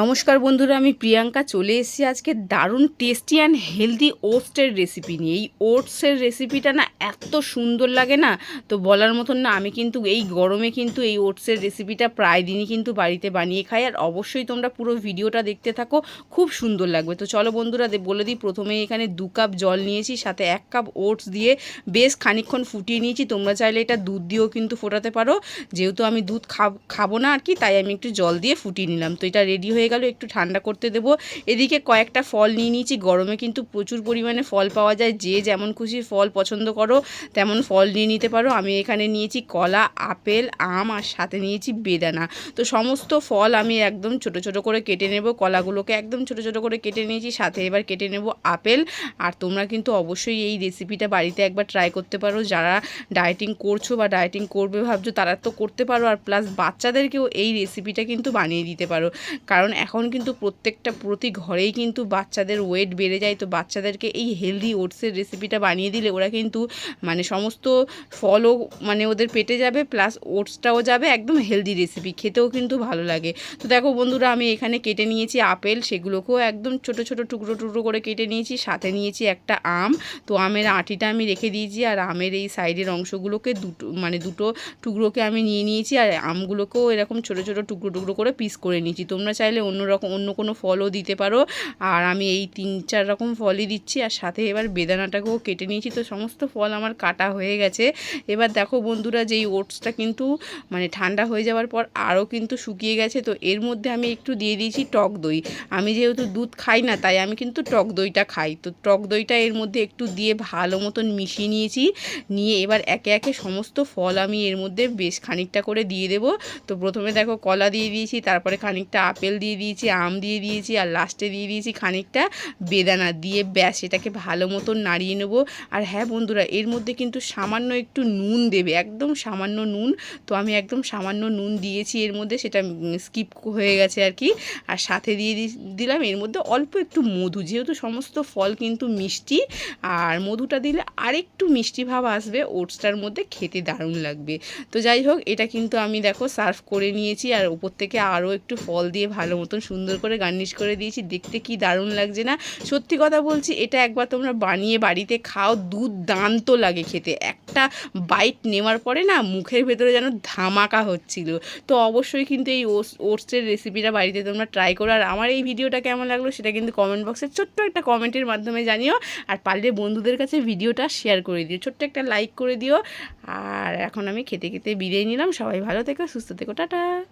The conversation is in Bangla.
নমস্কার বন্ধুরা, আমি প্রিয়াঙ্কা। চলে এসেছি আজকে দারুণ টেস্টি অ্যান্ড হেলদি ওটসের রেসিপি নিয়ে। এই ওটসের রেসিপিটা না এত সুন্দর লাগে না? তো বলার মতন না, আমি কিন্তু এই গরমে কিন্তু এই ওটসের রেসিপিটা প্রায় দিনই কিন্তু বাড়িতে বানিয়ে খাই। আর অবশ্যই তোমরা পুরো ভিডিওটা দেখতে থাকো, খুব সুন্দর লাগবে। তো চলো বন্ধুরা বলে দিই প্রথমে এখানে দু কাপ জল নিয়েছি, সাথে এক কাপ ওটস দিয়ে বেশ খানিকক্ষণ ফুটিয়ে নিয়েছি। তোমরা চাইলে এটা দুধ দিয়েও কিন্তু ফোটাতে পারো। যেহেতু আমি দুধ খাব না আর কি, তাই আমি একটু জল দিয়ে ফুটিয়ে নিলাম। তো এটা রেডি হয়ে গেল, একটু ঠান্ডা করতে দেবো। এদিকে কয়েকটা ফল নিয়ে নিয়েছি, গরমে কিন্তু প্রচুর পরিমাণে ফল পাওয়া যায়। যে যেমন খুশি ফল পছন্দ করো, তেমন ফল নিয়ে নিতে পারো। আমি এখানে নিয়েছি কলা, আপেল, আম আর সাথে নিয়েছি বেদানা। তো সমস্ত ফল আমি একদম ছোট ছোট করে কেটে নেব, কলাগুলোকে একদম ছোট ছোট করে কেটে নিয়েছি, সাথে এবার কেটে নেব আপেল। আর তোমরা কিন্তু অবশ্যই এই রেসিপিটা বাড়িতে একবার ট্রাই করতে পারো। যারা ডায়েটিং করছ বা ডায়েটিং করবে, ভাবছ তারা তো করতে পারো। আর প্লাস বাচ্চাদেরকেও এই রেসিপিটা কিন্তু বানিয়ে দিতে পারো। কারণ এখন কিন্তু প্রত্যেকটা, প্রতি ঘরেই কিন্তু বাচ্চাদের ওয়েট বেড়ে যায়। তো বাচ্চাদেরকে এই হেলদি ওটসের রেসিপিটা বানিয়ে দিলে ওরা কিন্তু মানে সমস্ত ফলও মানে ওদের পেটে যাবে প্লাস ওটসটাও যাবে, একদম হেলদি রেসিপি খেতেও কিন্তু ভালো লাগে। তো দেখো বন্ধুরা, আমি এখানে কেটে নিয়েছি আপেল। সেগুলোকেও একদম ছোট ছোট, টুকরো টুকরো করে কেটে নিয়েছি। সাথে নিয়েছি একটা আম। তো আমের আটিটা আমি রেখে দিয়েছি আর আমের এই সাইডের অংশগুলোকে দুটো মানে দুটো টুকরোকে আমি নিয়ে নিয়েছি। আর আমগুলোকেও এরকম ছোট ছোট টুকরো টুকরো করে পিস করে নিয়েছি। তোমরা চাইলে অন্য রকম, অন্য কোনো ফলও দিতে পারো। আর আমি এই তিন, চার রকম ফলই দিচ্ছি। আর সাথে এবার বেদানাটাকেও কেটে নিয়েছি। তো সমস্ত ফল আমার কাটা হয়ে গেছে। এবার দেখো বন্ধুরা, যেই ওটসটা কিন্তু মানে ঠান্ডা হয়ে যাওয়ার পর আরও কিন্তু শুকিয়ে গেছে। তো এর মধ্যে আমি একটু দিয়ে দিয়েছি টক দই। আমি যেহেতু দুধ খাই না, তাই আমি কিন্তু টক দইটা খাই। তো টক দইটা এর মধ্যে একটু দিয়ে ভালো মতন মিশিয়ে নিয়েছি। নিয়ে এবার একে একে সমস্ত ফল আমি এর মধ্যে বেশ খানিকটা করে দিয়ে দেবো। তো প্রথমে দেখো কলা দিয়ে দিয়েছি, তারপরে খানিকটা আপেল দিয়ে দিয়েছি, আম দিয়ে দিয়েছি আর লাস্টে দিয়ে দিয়েছি খানিকটা বেদানা দিয়ে ব্যাস এটাকে ভালো মতন নাড়িয়ে নেব। আর হ্যাঁ বন্ধুরা, এর মধ্যে কিন্তু সামান্য একটু নুন দেবে, একদম সামান্য নুন। তো আমি একদম সামান্য নুন দিয়েছি এর মধ্যে, সেটা স্কিপ হয়ে গেছে আর কি। আর সাথে দিয়ে দিলাম এর মধ্যে অল্প একটু মধু, যেহেতু সমস্ত ফল কিন্তু মিষ্টি। আর মধুটা দিলে আরেকটু মিষ্টি ভাব আসবে, ওটসটার মধ্যে খেতে দারুণ লাগবে। তো যাই হোক, এটা কিন্তু আমি দেখো সার্ভ করে নিয়েছি, আর উপর থেকে আরও একটু ফল দিয়ে ভালো মতন সুন্দর করে গার্নিশ করে দিয়েছি। দেখতে কি দারুণ লাগছে না? সত্যি কথা বলছি, এটা একবার তোমরা বানিয়ে বাড়িতে খাও দুধ দান্ত লাগে খেতে। একটা বাইট নেওয়ার পরে না, মুখের ভেতরে যেন ধামাকা হচ্ছিল। তো অবশ্যই কিন্তু এই ওটস ওটসের রেসিপিটা বাড়িতে তোমরা ট্রাই করো। আর আমার এই ভিডিওটা কেমন লাগল সেটা কিন্তু কমেন্ট বক্সে ছোট্ট একটা কমেন্টের মাধ্যমে জানিও। আর পারলে বন্ধুদের কাছে ভিডিওটা শেয়ার করে দিও। ছোট্ট একটা লাইক করে দিও। আর এখন আমি খেতে খেতে বিদায় নিলাম। সবাই ভালো থেকো, সুস্থ থেকো, টাটা।